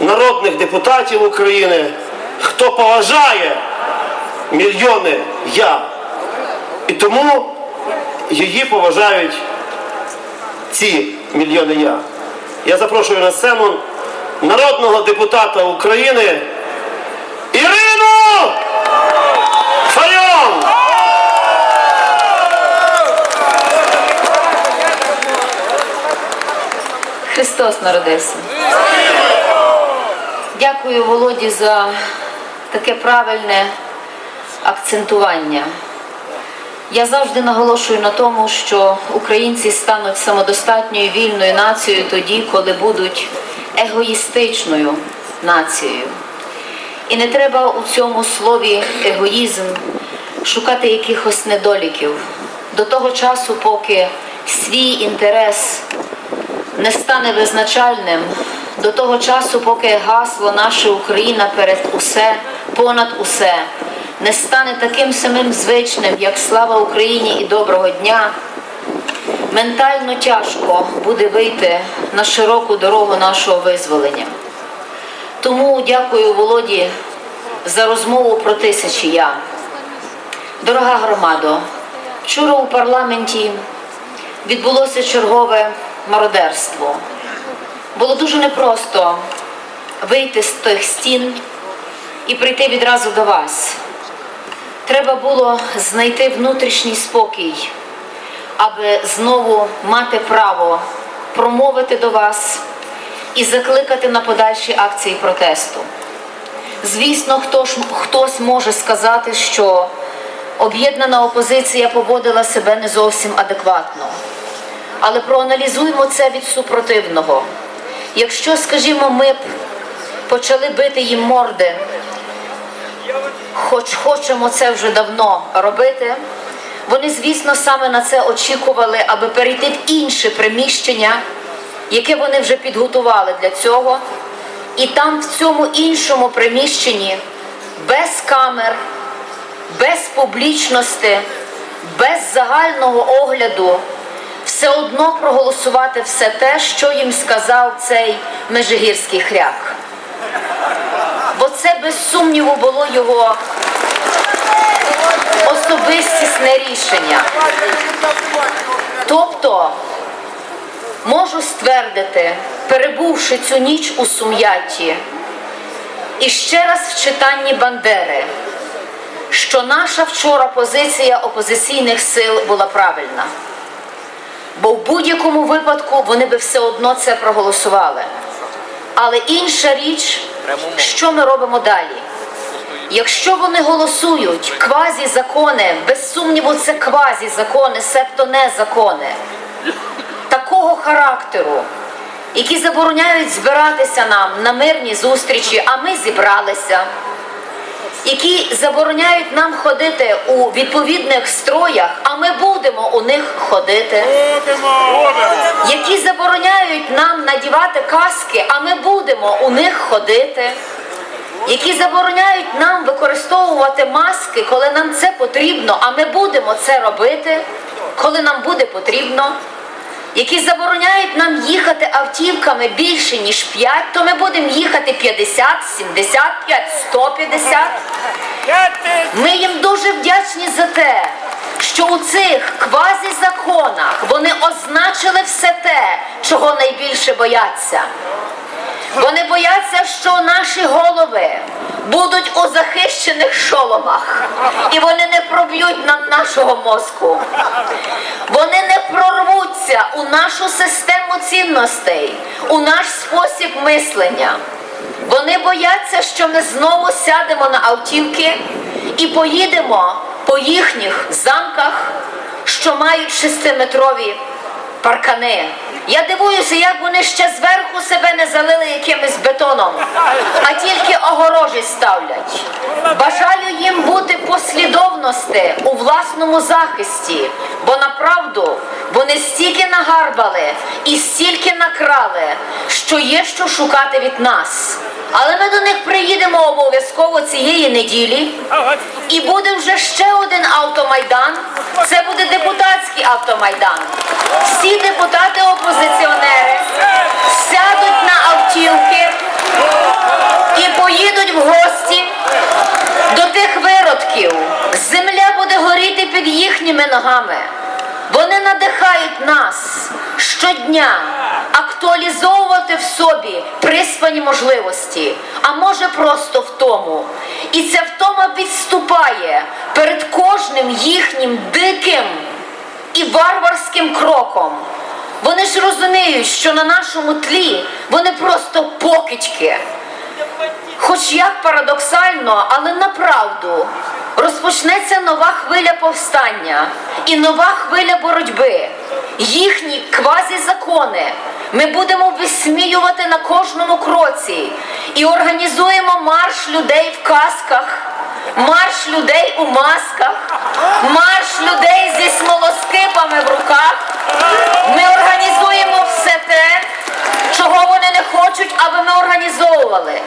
народних депутатів України, хто поважає мільйони я. І тому її поважають ці мільйони я. Я запрошую на сцену народного депутата України Ірину Файон! Христос народився. Дякую Володі за таке правильне акцентування. Я завжди наголошую на тому, що українці стануть самодостатньою вільною нацією тоді, коли будуть егоїстичною нацією. І не треба у цьому слові егоїзм шукати якихось недоліків до того часу, поки свій інтерес не стане визначальним до того часу, поки гасло наша Україна перед усе, понад усе, не стане таким самим звичним, як слава Україні і доброго дня. Ментально тяжко буде вийти на широку дорогу нашого визволення. Тому дякую Володі за розмову про тисячі я. Дорога громадо, вчора у парламенті відбулося чергове мародерство. Було дуже непросто вийти з тих стін і прийти відразу до вас. Треба було знайти внутрішній спокій, аби знову мати право промовити до вас і закликати на подальші акції протесту. Звісно, хто ж, хтось може сказати, що об'єднана опозиція поводила себе не зовсім адекватно. Але проаналізуємо це від супротивного. Якщо, скажімо, ми б почали бити їм морди, хоч хочемо це вже давно робити, вони, звісно, саме на це очікували, аби перейти в інше приміщення, яке вони вже підготували для цього, і там, в цьому іншому приміщенні, без камер, без публічності, без загального огляду все одно проголосувати все те, що їм сказав цей межигірський хряк. Бо це без сумніву було його особистісне рішення. Тобто, можу ствердити, перебувши цю ніч у сум'ятті, і ще раз в читанні Бандери, що наша вчора позиція опозиційних сил була правильна. Бо в будь-якому випадку вони би все одно це проголосували. Але інша річ, що ми робимо далі? Якщо вони голосують квазі-закони, без сумніву, це квазі-закони, себто не закони, такого характеру, які забороняють збиратися нам на мирні зустрічі, а ми зібралися, які забороняють нам ходити у відповідних строях, а ми будемо у них ходити. Які забороняють нам надівати каски, а ми будемо у них ходити, які забороняють нам використовувати маски, коли нам це потрібно, а ми будемо це робити, коли нам буде потрібно, які забороняють нам їхати автівками більше, ніж 5, то ми будемо їхати 50, 75, 150. Ми їм дуже вдячні за те, що у цих квазі-законах вони означили все те, чого найбільше бояться. Вони бояться, що наші голови будуть у захищених шоломах, і вони не проб'ють нам нашого мозку. Вони не прорвуться у нашу систему цінностей, у наш спосіб мислення. Вони бояться, що ми знову сядемо на автівки і поїдемо по їхніх замках, що мають шестиметрові паркани. Я дивуюся, як вони ще зверху себе не залили якимось бетоном, а тільки огорожі ставлять. Бажаю їм бути послідовності у власному захисті, бо направду вони стільки нагарбали і стільки накрали, що є що шукати від нас. Але ми до них приїдемо обов'язково цієї неділі, і буде вже ще один автомайдан. Це буде депутатський автомайдан. Всі депутати опозиціонери сядуть на автівки прийдуть в гості до тих виродків, земля буде горіти під їхніми ногами. Вони надихають нас щодня актуалізовувати в собі приспані можливості, а може просто втому. І ця втома підступає перед кожним їхнім диким і варварським кроком. Вони ж розуміють, що на нашому тлі вони просто покидьки. Хоч як парадоксально, але направду розпочнеться нова хвиля повстання і нова хвиля боротьби. Їхні квазізакони ми будемо висміювати на кожному кроці і організуємо марш людей в касках, марш людей у масках, марш людей зі смолоскипами в руках. Ми організуємо все те, чого вони не хочуть, аби ми організовували.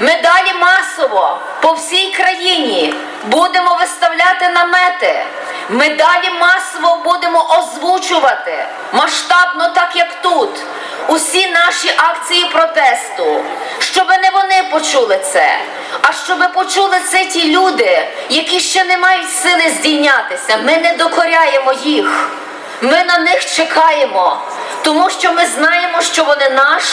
Ми далі масово по всій країні будемо виставляти намети. Ми далі масово будемо озвучувати масштабно, так як тут, усі наші акції протесту, щоб не вони почули це, а щоб почули це ті люди, які ще не мають сили здійнятися. Ми не докоряємо їх. Ми на них чекаємо, тому що ми знаємо, що вони наш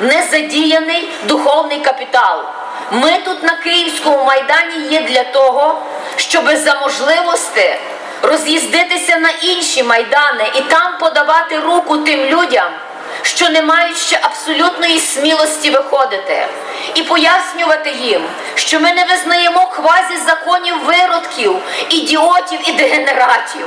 незадіяний духовний капітал. Ми тут на Київському майдані є для того, щоб за можливості роз'їздитися на інші майдани і там подавати руку тим людям, що не мають ще абсолютної смілості виходити, і пояснювати їм, що ми не визнаємо квазі законів виродків, ідіотів і дегенератів.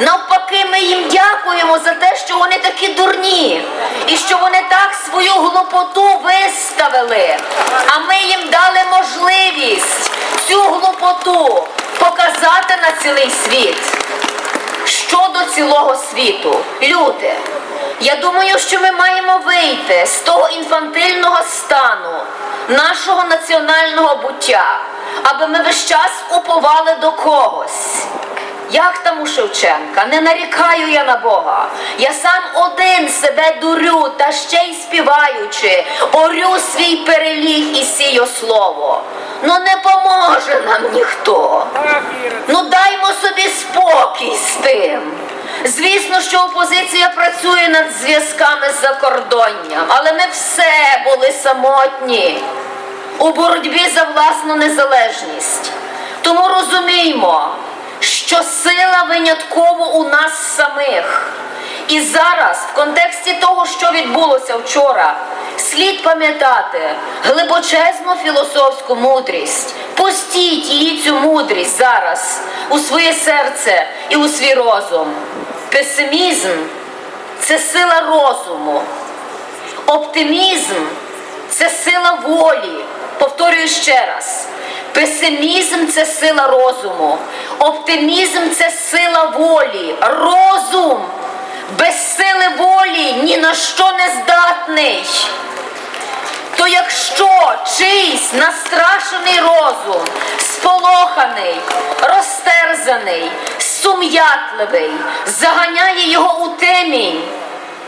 Навпаки, ми їм дякуємо за те, що вони такі дурні, і що вони так свою глупоту виставили. А ми їм дали можливість цю глупоту показати на цілий світ щодо цілого світу. Люди, я думаю, що ми маємо вийти з того інфантильного стану нашого національного буття, аби ми весь час уповали до когось. Як там у Шевченка, не нарікаю я на Бога. Я сам один себе дурю, та ще й співаючи, орю свій переліг і сію слово. Ну не поможе нам ніхто. Ну даймо собі спокій з тим. Звісно, що опозиція працює над зв'язками з закордонням, але ми все були самотні у боротьбі за власну незалежність. Тому розуміємо, що сила винятково у нас самих. І зараз, в контексті того, що відбулося вчора, слід пам'ятати глибочезну філософську мудрість. Пустіть її цю мудрість зараз у своє серце і у свій розум. Песимізм це сила розуму. Оптимізм це сила волі. Повторюю ще раз. Песимізм це сила розуму. Оптимізм це сила волі. Розум без сили волі ні на що не здатний. То якщо чийсь настрашений розум, сполоханий, розтерзаний, сум'ятливий, заганяє його у темінь,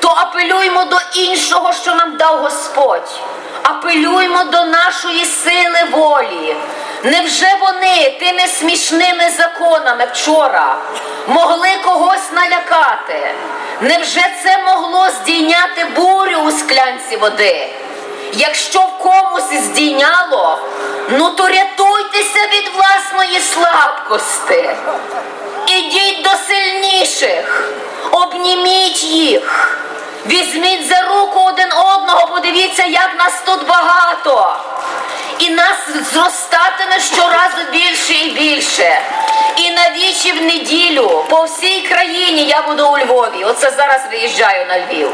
то апелюймо до іншого, що нам дав Господь. Апелюймо до нашої сили волі. Невже вони тими смішними законами вчора могли когось налякати? Невже це могло здійняти бурю у склянці води? Якщо в комусь здійняло, ну то рятуйтеся від власної слабкості. Ідіть до сильніших, обніміть їх, візьміть за руку один одного, подивіться, як нас тут багато. І нас зростатиме щоразу більше і більше. І на вічі в неділю по всій країні я буду у Львові. Оце зараз виїжджаю на Львів.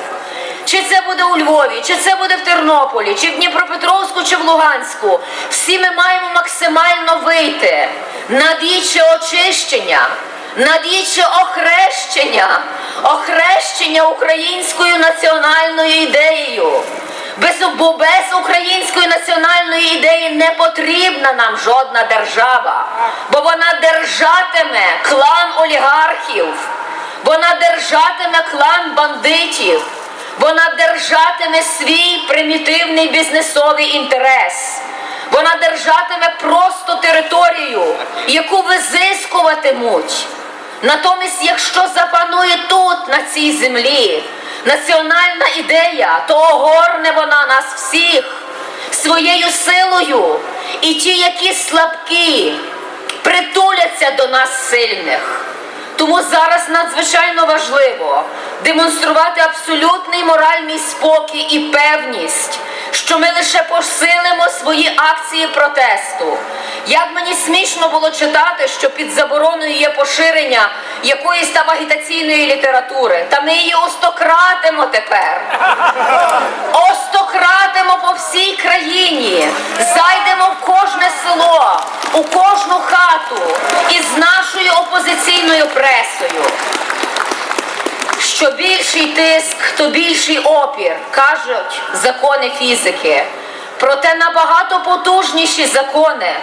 Чи це буде у Львові, чи це буде в Тернополі, чи в Дніпропетровську, чи в Луганську. Всі ми маємо максимально вийти на віче очищення, на охрещення, охрещення українською національною ідеєю. Без, без української національної ідеї не потрібна нам жодна держава, бо вона держатиме клан олігархів, вона держатиме клан бандитів, вона держатиме свій примітивний бізнесовий інтерес. Вона держатиме просто територію, яку визискуватимуть. Натомість, якщо запанує тут, на цій землі, національна ідея, то огорне вона нас всіх своєю силою. І ті, які слабкі, притуляться до нас сильних. Тому зараз надзвичайно важливо демонструвати абсолютний моральний спокій і певність, що ми лише посилимо свої акції протесту. Як мені смішно було читати, що під забороною є поширення якоїсь там агітаційної літератури, та ми її остократимо тепер. Остократимо по всій країні, зайдемо в кожне село, у кожну хату із нашою опозиційною пресою. Що більший тиск, то більший опір, кажуть закони фізики. Проте набагато потужніші закони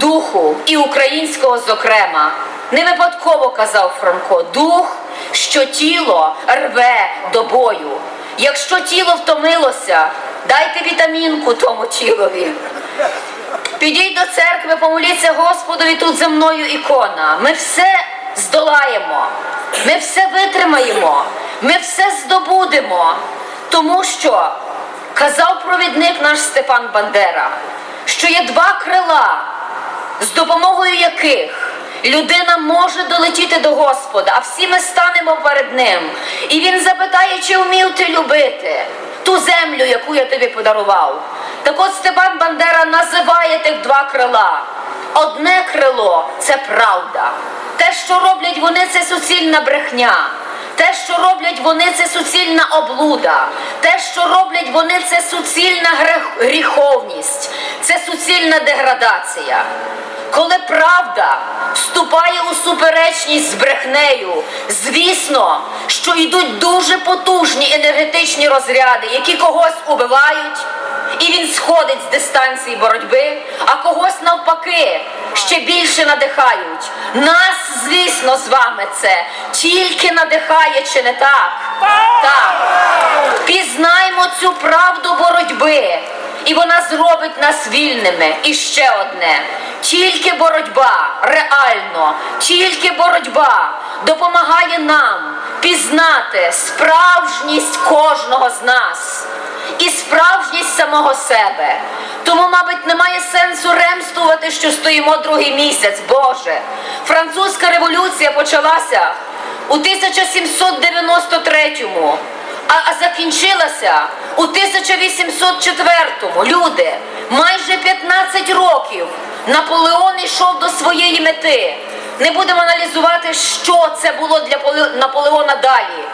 духу і українського, зокрема. Не випадково казав Франко, дух, що тіло рве до бою. Якщо тіло втомилося, дайте вітамінку тому тілові. Підіть до церкви, помоліться Господові, тут за мною ікона. Ми все здолаємо, ми все витримаємо, ми все здобудемо, тому що казав провідник наш Степан Бандера, що є два крила, з допомогою яких людина може долетіти до Господа, а всі ми станемо перед ним. І він запитає, чи вмів ти любити ту землю, яку я тобі подарував. Так от Степан Бандера називає тих два крила. Одне крило це правда. Що роблять вони, це суцільна брехня. Те, що роблять вони, це суцільна облуда. Те, що роблять вони, це суцільна гріховність, це суцільна деградація. Коли правда вступає у суперечність з брехнею, звісно, що йдуть дуже потужні енергетичні розряди, які когось убивають, і він сходить з дистанції боротьби, а когось навпаки ще більше надихають. Нас, звісно, з вами це тільки надихає, чи не так? Так. Пізнаймо цю правду боротьби, і вона зробить нас вільними. І ще одне: тільки боротьба, реально, тільки боротьба допомагає нам пізнати справжність кожного з нас і справжність самого себе. Тому, мабуть, немає сенсу ремствувати, що стоїмо другий місяць, Боже. Французька революція почалася у 1793-му, а, а закінчилася у 1804-му. Люди, майже 15 років Наполеон йшов до своєї мети. Не будемо аналізувати, що це було для Поле- Наполеона далі.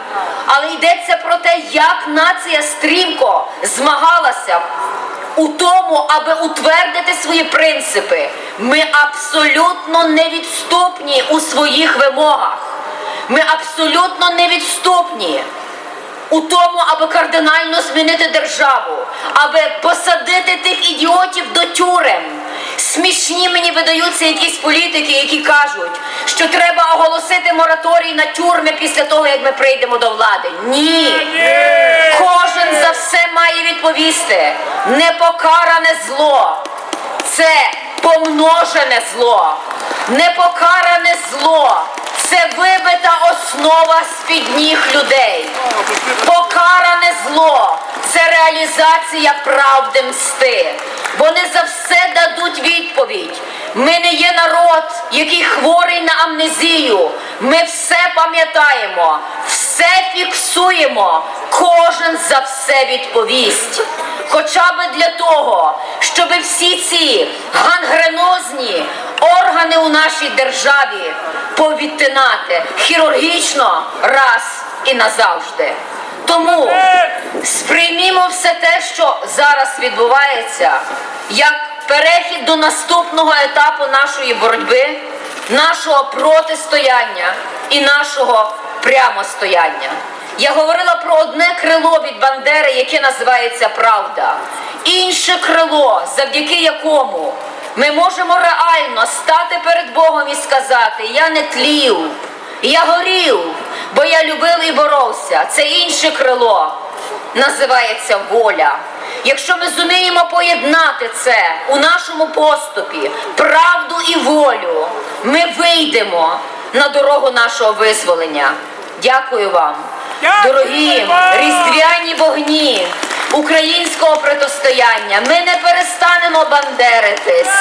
Але йдеться про те, як нація стрімко змагалася у тому, аби утвердити свої принципи. Ми абсолютно невідступні у своїх вимогах. Ми абсолютно невідступні у тому, аби кардинально змінити державу, аби посадити тих ідіотів до тюрем. Смішні мені видаються якісь політики, які кажуть, що треба оголосити мораторій на тюрми після того, як ми прийдемо до влади. Ні. Кожен за все має відповісти. Непокаране зло. Це помножене зло. Непокаране зло. Це вибита основа з-під ніг людей. Покаране зло це реалізація правди мсти. Вони за все дадуть відповідь. Ми не є народ, який хворий на амнезію. Ми все пам'ятаємо, все фіксуємо. Кожен за все відповість. Хоча би для того, щоб всі ці гангренозні органи у нашій державі повідтинати хірургічно раз і назавжди. Тому сприймімо все те, що зараз відбувається, як перехід до наступного етапу нашої боротьби, нашого протистояння і нашого прямостояння. Я говорила про одне крило від Бандери, яке називається Правда, інше крило, завдяки якому ми можемо реально стати перед Богом і сказати: Я не тлів, я горів, бо я любив і боровся. Це інше крило. називається воля. Якщо ми зуміємо поєднати це у нашому поступі, правду і волю, ми вийдемо на дорогу нашого визволення. Дякую вам, дорогі різдвяні вогні українського протистояння. Ми не перестанемо бандеритись,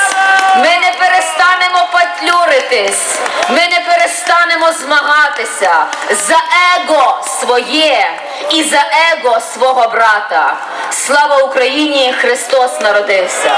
ми не перестанемо патлюритись, ми не перестанемо змагатися за его своє і за его свого брата. Слава Україні! Христос народився!